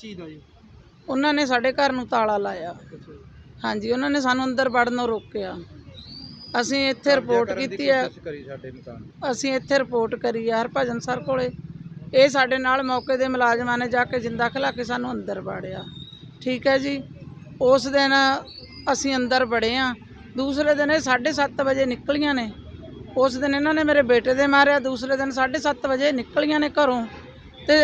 ਚੀਜ਼ ਦਾ ਜੀ? ਉਹਨਾਂ ਨੇ ਸਾਡੇ ਘਰ ਨੂੰ ਤਾਲਾ ਲਾਇਆ। ਹਾਂਜੀ ਉਹਨਾਂ ਨੇ ਸਾਨੂੰ ਅੰਦਰ ਵੜਨੋਂ ਰੋਕਿਆ। ਅਸੀਂ ਇੱਥੇ ਰਿਪੋਰਟ ਕੀਤੀ ਹੈ। ਕਰੀ ਸਾਡੇ ਮਕਾਨ ਅਸੀਂ ਇੱਥੇ ਰਿਪੋਰਟ ਕਰੀ ਹੈ ਹਰਭਜਨ ਸਰ ਕੋਲੇ। ਇਹ ਸਾਡੇ ਨਾਲ ਮੌਕੇ ਦੇ ਮੁਲਾਜ਼ਮਾਂ ਨੇ ਜਾ ਕੇ ਜਿੰਦਾ ਖਿਲਾ ਕੇ ਸਾਨੂੰ ਅੰਦਰ ਵਾੜਿਆ। ਠੀਕ ਹੈ ਜੀ? ਉਸ ਦਿਨ ਅਸੀਂ ਅੰਦਰ ਵੜੇ ਆ ਦੂਸਰੇ ਦਿਨ ਇਹ 7:30 ਵਜੇ ਨਿਕਲੀਆਂ ਨੇ। ਉਸ ਦਿਨ ਇਹਨਾਂ ਨੇ ਮੇਰੇ ਬੇਟੇ ਦੇ ਮਾਰਿਆ। ਦੂਸਰੇ ਦਿਨ 7:30 ਵਜੇ ਨਿਕਲੀਆਂ ਨੇ ਘਰੋਂ। ਤੇ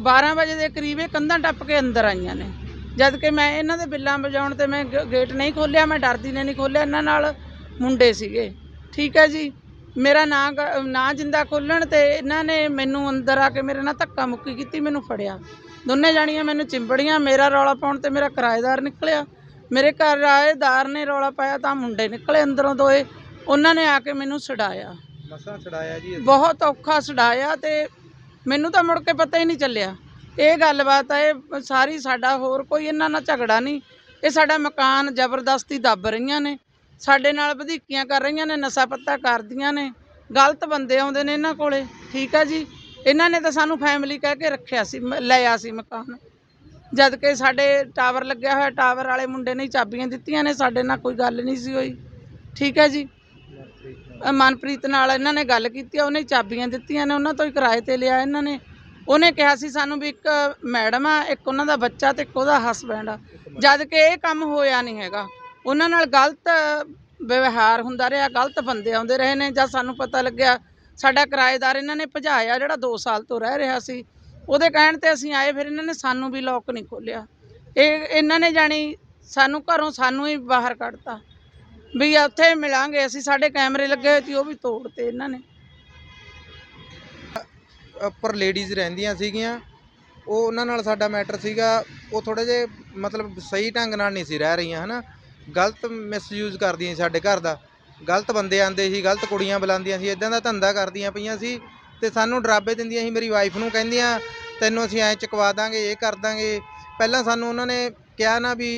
12 ਵਜੇ ਦੇ ਕਰੀਬ ਇਹ ਕੰਧਾਂ ਟੱਪ ਕੇ ਅੰਦਰ ਆਈਆਂ ਨੇ। ਜਦ ਕਿ ਮੈਂ ਇਹਨਾਂ ਦੇ ਬਿੱਲਾਂ ਵਜਾਉਣ ਤੇ ਮੈਂ ਗ- ਗੇਟ ਨਹੀਂ ਖੋਲਿਆ ਮੈਂ ਡਰਦੀ ਨੇ ਨਹੀਂ ਖੋਲਿਆ ਇਹਨਾਂ ਨਾਲ ਮੁੰਡੇ ਸੀਗੇ। ਠੀਕ ਹੈ ਜੀ ਮੇਰਾ ਨਾਂ ਗ- ਨਾਂ ਜਿੰਦਾ ਖੋਲਣ ਤੇ ਇਹਨਾਂ ਨੇ ਮੈਨੂੰ ਅੰਦਰ ਆ ਕੇ ਮੇਰੇ ਨਾਲ ਧੱਕਾ ਮੁੱਕੀ ਕੀਤੀ ਮੈਨੂੰ ਫੜਿਆ। ਦੋਨੇ ਜਾਣੀਆਂ ਮੈਨੂੰ ਚਿੰਬੜੀਆਂ ਮੇਰਾ ਰੌਲਾ ਪਾਉਣ ਤੇ ਮੇਰਾ ਕਿਰਾਏਦਾਰ ਨਿਕਲਿਆ। ਮੇਰੇ ਘਰ ਕਿਰਾਏਦਾਰ ਨੇ ਰੌਲਾ ਪਾਇਆ ਤਾਂ ਮੁੰਡੇ ਨਿਕਲੇ ਅੰਦਰੋਂ ਦੋਏ ਉਹਨਾਂ ਨੇ ਆ ਕੇ ਮੈਨੂੰ ਛਡਾਇਆ ਮਸਾਂ ਛੜਾਇਆ ਜੀ ਬਹੁਤ ਔਖਾ ਛਡਾਇਆ ਤੇ ਮੈਨੂੰ ਤਾਂ ਮੁੜ ਕੇ ਪਤਾ ਹੀ ਨਹੀਂ ਚੱਲਿਆ। ਇਹ ਗੱਲਬਾਤ ਹੈ ਇਹ ਸਾਰੀ ਸਾਡਾ ਹੋਰ ਕੋਈ ਇਹਨਾਂ ਨਾਲ ਝਗੜਾ ਨਹੀਂ। ਇਹ ਸਾਡਾ ਮਕਾਨ ਜ਼ਬਰਦਸਤੀ ਦੱਬ ਰਹੀਆਂ ਨੇ। ਸਾਡੇ ਨਾਲ ਵਧੀਕੀਆਂ ਕਰ ਰਹੀਆਂ ਨੇ, ਨਸ਼ਾ ਪੱਤਾ ਕਰਦੀਆਂ ਨੇ। ਗਲਤ ਬੰਦੇ ਆਉਂਦੇ ਨੇ ਇਹਨਾਂ ਕੋਲੇ, ਠੀਕ ਆ ਜੀ? ਇਹਨਾਂ ਨੇ ਤਾਂ ਸਾਨੂੰ ਫੈਮਿਲੀ ਕਹਿ ਕੇ ਰੱਖਿਆ ਸੀ, ਮ- ਲਿਆ ਸੀ ਮਕਾਨ। ਜਦ ਕਿ ਸਾਡੇ ਟਾਵਰ ਲੱਗਿਆ ਹੋਇਆ ਟਾਵਰ ਵਾਲੇ ਮੁੰਡੇ ਨੇ ਚਾਬੀਆਂ ਦਿੱਤੀਆਂ ਨੇ, ਸਾਡੇ ਨਾਲ ਕੋਈ ਗੱਲ ਨਹੀਂ ਸੀ ਹੋਈ। ਠੀਕ ਹੈ ਜੀ? ਅ, ਮਨਪ੍ਰੀਤ ਨਾਲ ਇਹਨਾਂ ਨੇ ਗੱਲ ਕੀਤੀ ਆ, ਉਹਨੇ ਚਾਬੀਆਂ ਦਿੱਤੀਆਂ ਨੇ ਉਹਨਾਂ ਤੋਂ ਹੀ ਕਿਰਾਏ ਤੇ ਲਿਆ ਇਹਨਾਂ ਨੇ। ਉਹਨੇ ਕਿਹਾ ਸੀ ਸਾਨੂੰ ਵੀ ਇੱਕ ਮੈਡਮ ਆ ਇੱਕ ਉਹਨਾਂ ਦਾ ਬੱਚਾ ਤੇ ਇੱਕ ਉਹਦਾ ਹਸਬੈਂਡ ਆ। ਜਦ ਕਿ ਇਹ ਕੰਮ ਹੋਇਆ ਨਹੀਂ ਹੈਗਾ। ਉਹਨਾਂ ਨਾਲ ਗਲਤ ਵਿਵਹਾਰ ਹੁੰਦਾ ਰਿਹਾ ਗਲਤ ਬੰਦੇ ਆਉਂਦੇ ਰਹੇ ਨੇ ਜਦ ਸਾਨੂੰ ਪਤਾ ਲੱਗਿਆ ਸਾਡਾ ਕਿਰਾਏਦਾਰ ਇਹਨਾਂ ਨੇ ਭਜਾਇਆ ਜਿਹੜਾ 2 ਸਾਲ ਤੋਂ ਰਹਿ ਰਿਹਾ ਸੀ। ਉਹਦੇ ਕਹਿਣ ਤੇ ਅਸੀਂ ਆਏ ਫਿਰ ਇਹਨਾਂ ਨੇ ਸਾਨੂੰ ਵੀ ਲੋਕ ਨਹੀਂ ਖੋਲਿਆ ਇਹ ਇਹਨਾਂ ਨੇ ਜਾਣੀ ਸਾਨੂੰ ਘਰੋਂ ਸਾਨੂੰ ਹੀ ਬਾਹਰ ਕੱਢਤਾ। ਵੀ ਉੱਥੇ ਮਿਲਾਂਗੇ, ਅਸੀਂ ਸਾਡੇ ਕੈਮਰੇ ਲੱਗੇ ਹੋਏ ਸੀ, ਉਹ ਵੀ ਤੋੜਤੇ ਇਹਨਾਂ ਨੇ। ਉੱਪਰ ਲੇਡੀਜ਼ ਰਹਿੰਦੀਆਂ ਸੀਗੀਆਂ, ਉਹ ਉਹਨਾਂ ਨਾਲ ਸਾਡਾ ਮੈਟਰ ਸੀਗਾ, ਉਹ ਥੋੜੇ ਜੇ ਮਤਲਬ ਸਹੀ ਢੰਗ ਨਾਲ ਨਹੀਂ ਸੀ ਰਹਿ ਰਹੀਆਂ, ਹਨਾ। ਗਲਤ ਮਿਸਯੂਜ਼ ਕਰਦੀਆਂ ਸੀ ਸਾਡੇ ਘਰ ਦਾ। ਗਲਤ ਬੰਦੇ ਆਂਦੇ ਸੀ, ਗਲਤ ਕੁੜੀਆਂ ਬੁਲਾਉਂਦੀਆਂ ਸੀ ਇਦਾਂ ਦਾ ਧੰਦਾ ਕਰਦੀਆਂ ਪਈਆਂ ਸੀ ਤੇ ਸਾਨੂੰ ਡਰਾਬੇ ਦਿੰਦੀਆਂ ਸੀ, ਮੇਰੀ ਵਾਈਫ ਨੂੰ ਕਹਿੰਦੀਆਂ, ਤੈਨੂੰ ਅਸੀਂ ਐਂ ਚੁਕਵਾ ਦਾਂਗੇ, ਇਹ ਕਰ ਦਾਂਗੇ। ਪਹਿਲਾਂ ਸਾਨੂੰ ਉਹਨਾਂ ਨੇ ਕਿਹਾ ਨਾ ਵੀ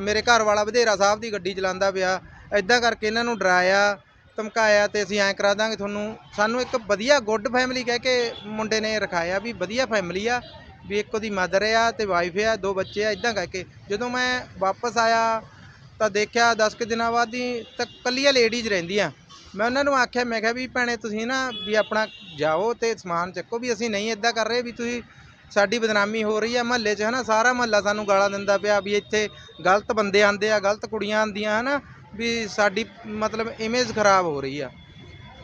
ਮੇਰੇ ਘਰ ਵਾਲਾ ਵਧੇਰਾ ਸਾਹਿਬ ਦੀ ਗੱਡੀ ਚਲਾਉਂਦਾ ਪਿਆ ਇਦਾਂ ਕਰਕੇ ਇਹਨਾਂ ਨੂੰ ਡਰਾਇਆ, ਧਮਕਾਇਆ ਤੇ ਅਸੀਂ ਐਂ ਕਰਾ ਦਾਂਗੇ ਤੁਹਾਨੂੰ। ਸਾਨੂੰ ਇੱਕ ਵਧੀਆ ਗੁੱਡ ਫੈਮਿਲੀ ਕਹਿ ਕੇ ਮੁੰਡੇ ਨੇ ਰਖਾਇਆ ਵੀ ਵਧੀਆ ਫੈਮਿਲੀ ਆ, ਵੀ ਇੱਕ ਉਹਦੀ ਮਦਰ ਆ ਤੇ ਵਾਈਫ ਆ, ਦੋ ਬੱਚੇ ਆ ਇਦਾਂ ਕਰਕੇ। ਜਦੋਂ ਮੈਂ ਵਾਪਸ ਆਇਆ ਤਾਂ ਦੇਖਿਆ 10 ਕੁ ਦਿਨਾਂ ਬਾਅਦ ਹੀ ਤਾਂ ਕੱਲੀਆਂ ਲੇਡੀਜ਼ ਰਹਿੰਦੀਆਂ। ਮੈਂ ਉਹਨਾਂ ਨੂੰ ਆਖਿਆ, ਮੈਂ ਕਿਹਾ ਵੀ ਭੈਣੇ ਤੁਸੀਂ ਨਾ ਵੀ ਆਪਣਾ ਜਾਓ ਤੇ ਸਮਾਨ ਚੱਕੋ ਵੀ ਅਸੀਂ ਨਹੀਂ ਇਦਾਂ ਕਰ ਰਹੇ ਵੀ ਤੁਸੀਂ ਸਾਡੀ ਬਦਨਾਮੀ ਹੋ ਰਹੀ ਆ ਮਹੱਲੇ 'ਚ ਹਨਾ, ਸਾਰਾ ਮਹੱਲਾ ਸਾਨੂੰ ਗਾਲਾਂ ਦਿੰਦਾ ਪਿਆ ਵੀ ਇੱਥੇ ਗਲਤ ਬੰਦੇ ਆਂਦੇ ਆ, ਗਲਤ ਕੁੜੀਆਂ ਆਂਦੀਆਂ ਹਨਾ। ਵੀ ਸਾਡੀ ਮਤਲਬ ਇਮੇਜ ਖਰਾਬ ਹੋ ਰਹੀ ਆ।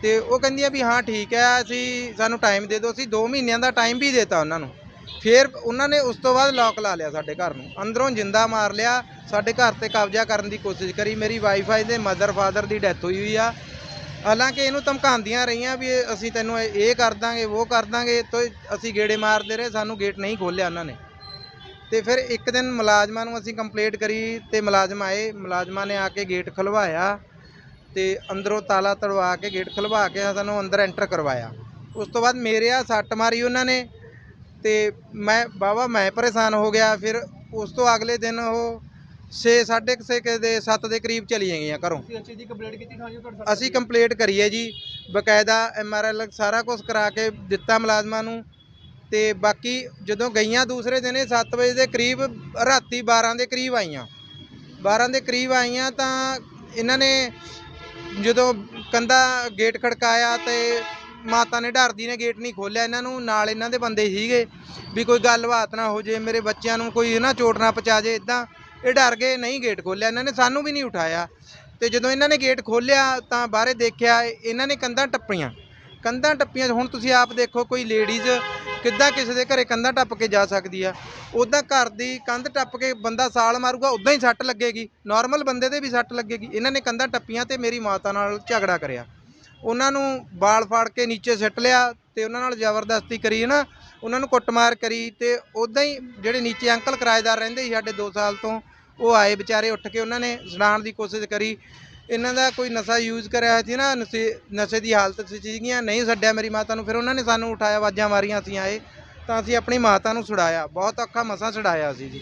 ਤੇ ਉਹ ਕਹਿੰਦੀਆਂ ਵੀ ਹਾਂ, ਠੀਕ ਹੈ, ਅਸੀਂ ਸਾਨੂੰ ਟਾਈਮ ਦੇ ਦਿਓ, ਅਸੀਂ 2 ਮਹੀਨਿਆਂ ਦਾ ਟਾਈਮ ਵੀ ਦਿੱਤਾ ਉਹਨਾਂ ਨੂੰ। ਫਿਰ ਉਹਨਾਂ ਨੇ ਉਸ ਤੋਂ ਬਾਅਦ ਲੋਕ ਲਾ ਲਿਆ ਸਾਡੇ ਘਰ ਨੂੰ। ਅੰਦਰੋਂ ਜਿੰਦਾ ਮਾਰ ਲਿਆ, ਸਾਡੇ ਘਰ ਤੇ ਕਬਜ਼ਾ ਕਰਨ ਦੀ ਕੋਸ਼ਿਸ਼ ਕਰੀ। ਮੇਰੀ ਵਾਈਫਾਈ ਦੇ ਮਦਰ ਫਾਦਰ ਦੀ ਡੈਥ ਹੋਈ ਹੋਈ ਆ। ਹਾਲਾਂਕਿ ਇਹਨੂੰ ਧਮਕਾਉਂਦੀਆਂ ਰਹੀਆਂ ਵੀ ਅਸੀਂ ਤੈਨੂੰ ਇਹ ਕਰ ਦਾਂਗੇ, ਉਹ ਕਰ ਦਾਂਗੇ, ਤੋਂ ਅਸੀਂ ਗੇੜੇ ਮਾਰਦੇ ਰਹੇ, ਸਾਨੂੰ ਗੇਟ ਨਹੀਂ ਖੋਲ੍ਹਿਆ ਉਹਨਾਂ ਨੇ। ਤੇ ਫਿਰ ਇੱਕ ਦਿਨ ਮੁਲਾਜ਼ਮਾਂ ਨੂੰ ਅਸੀਂ ਕੰਪਲੇਂਟ ਕਰੀ ਤੇ ਮੁਲਾਜ਼ਮ ਆਏ। ਮੁਲਾਜ਼ਮਾਂ ਨੇ ਆ ਕੇ ਗੇਟ ਖੁਲਵਾਇਆ ਤੇ ਅੰਦਰੋਂ ਤਾਲਾ ਤੜਵਾ ਕੇ ਗੇਟ ਖੁਲਵਾ ਕੇ ਸਾਨੂੰ ਅੰਦਰ ਐਂਟਰ ਕਰਵਾਇਆ। ਉਸ ਤੋਂ ਬਾਅਦ ਮੇਰੇ ਆ ਸੱਟ ਮਾਰੀ ਉਹਨਾਂ ਨੇ ਤੇ ਮੈਂ ਬਾਵਾ ਮੈਂ ਪਰੇਸ਼ਾਨ ਹੋ ਗਿਆ। ਫਿਰ ਉਸ ਤੋਂ ਅਗਲੇ ਦਿਨ ਉਹ 6 6:30 ਦੇ 7 ਦੇ ਕਰੀਬ ਚਲੀ ਗਈਆਂ ਘਰੋਂ। ਅਸੀਂ ਕੰਪਲੀਟ ਕੀਤੀ ਥਾਂ ਜੀ ਤੁਹਾਡੇ ਅਸੀਂ ਕੰਪਲੀਟ ਕਰੀ ਹੈ ਜੀ। ਬਕਾਇਦਾ ਐਮਆਰਐਲ ਸਾਰਾ ਕੁਝ ਕਰਾ ਕੇ ਦਿੱਤਾ ਮੁਲਾਜ਼ਮਾਂ ਨੂੰ। ਤੇ ਬਾਕੀ ਜਦੋਂ ਗਈਆਂ ਦੂਸਰੇ ਦਿਨ ਇਹ 7 ਵਜੇ ਦੇ ਕਰੀਬ, ਰਾਤੀ 12 ਦੇ ਕਰੀਬ ਆਈਆਂ। 12 ਦੇ ਕਰੀਬ ਆਈਆਂ ਤਾਂ ਇਹਨਾਂ ਨੇ ਜਦੋਂ ਕੰਦਾ ਗੇਟ ਖੜਕਾਇਆ ਤੇ ਮਾਤਾ ਨੇ, ਡਰਦੀ ਨੇ ਗੇਟ ਨਹੀਂ ਖੋਲਿਆ ਇਹਨਾਂ ਨੂੰ, ਨਾਲ ਇਹਨਾਂ ਦੇ ਬੰਦੇ ਸੀਗੇ ਵੀ ਕੋਈ ਗੱਲਬਾਤ ਨਾ ਹੋ ਜੇ, ਮੇਰੇ ਬੱਚਿਆਂ ਨੂੰ ਕੋਈ ਨਾ ਚੋਟ ਨਾ ਪਹੁੰਚਾ ਜੇ ਇਦਾਂ ਇਹ ਡਰ ਗਏ, ਨਹੀਂ ਗੇਟ ਖੋਲਿਆ ਇਹਨਾਂ ਨੇ ਸਾਨੂੰ ਵੀ ਨਹੀਂ ਉਠਾਇਆ। ਤੇ ਜਦੋਂ ਇਹਨਾਂ ਨੇ ਗੇਟ ਖੋਲਿਆ ਤਾਂ ਬਾਹਰੇ ਦੇਖਿਆ, ਇਹਨਾਂ ਨੇ ਕੰਧਾਂ ਟੱਪੀਆਂ। ਕੰਧਾਂ ਟੱਪੀਆਂ, ਹੁਣ ਤੁਸੀਂ ਆਪ ਦੇਖੋ, ਕੋਈ ਲੇਡੀਜ਼ ਕਿੱਦਾਂ ਕਿਸੇ ਦੇ ਘਰੇ ਕੰਧਾਂ ਟੱਪ ਕੇ ਜਾ ਸਕਦੀ ਆ? ਉਦਾਂ ਘਰ ਦੀ ਕੰਧ ਟੱਪ ਕੇ ਬੰਦਾ ਸਾਲ ਮਾਰੂਗਾ ਉਦਾਂ ਹੀ ਸੱਟ ਲੱਗੇਗੀ। ਨਾਰਮਲ ਬੰਦੇ ਦੇ ਵੀ ਸੱਟ ਲੱਗੇਗੀ। ਇਹਨਾਂ ਨੇ ਕੰਧਾਂ ਟੱਪੀਆਂ ਤੇ ਮੇਰੀ ਮਾਤਾ ਨਾਲ ਝਗੜਾ ਕਰਿਆ। ਉਹਨਾਂ ਨੂੰ ਬਾਲ ਫਾੜ ਕੇ ਨੀਚੇ ਸਿੱਟ ਲਿਆ ਤੇ ਉਹਨਾਂ ਨਾਲ ਜ਼ਬਰਦਸਤੀ ਕਰੀ ਨਾ, ਉਹਨਾਂ ਨੂੰ ਕੁੱਟਮਾਰ ਕਰੀ ਤੇ ਉਦਾਂ ਹੀ ਜਿਹੜੇ ਨੀਚੇ ਅੰਕਲ ਕਿਰਾਏਦਾਰ ਰਹਿੰਦੇ ਸੀ ਸਾਡੇ 2 ਸਾਲ ਤੋਂ, ਉਹ ਆਏ ਵਿਚਾਰੇ ਉੱਠ ਕੇ ਉਹਨਾਂ ਨੇ ਸੁਣਾਉਣ ਦੀ ਕੋਸ਼ਿਸ਼ ਕਰੀ। ਇਹਨਾਂ ਦਾ ਕੋਈ ਨਸ਼ਾ ਯੂਜ਼ ਕਰਿਆ ਸੀ ਨਾ, ਨਸ਼ੇ ਨਸ਼ੇ ਦੀ ਹਾਲਤ ਸੀ ਸੀਗੀਆਂ ਨਹੀਂ ਛੱਡਿਆ ਮੇਰੀ ਮਾਤਾ ਨੂੰ, ਫਿਰ ਉਹਨਾਂ ਨੇ ਸਾਨੂੰ ਉਠਾਇਆ, ਆਵਾਜ਼ਾਂ ਮਾਰੀਆਂ ਅਸੀਂ ਆਏ, ਤਾਂ ਅਸੀਂ ਆਪਣੀ ਮਾਤਾ ਨੂੰ ਛੁਡਾਇਆ, ਬਹੁਤ ਔਖਾ ਮਸਾਂ ਛੁਡਾਇਆ ਸੀ ਜੀ।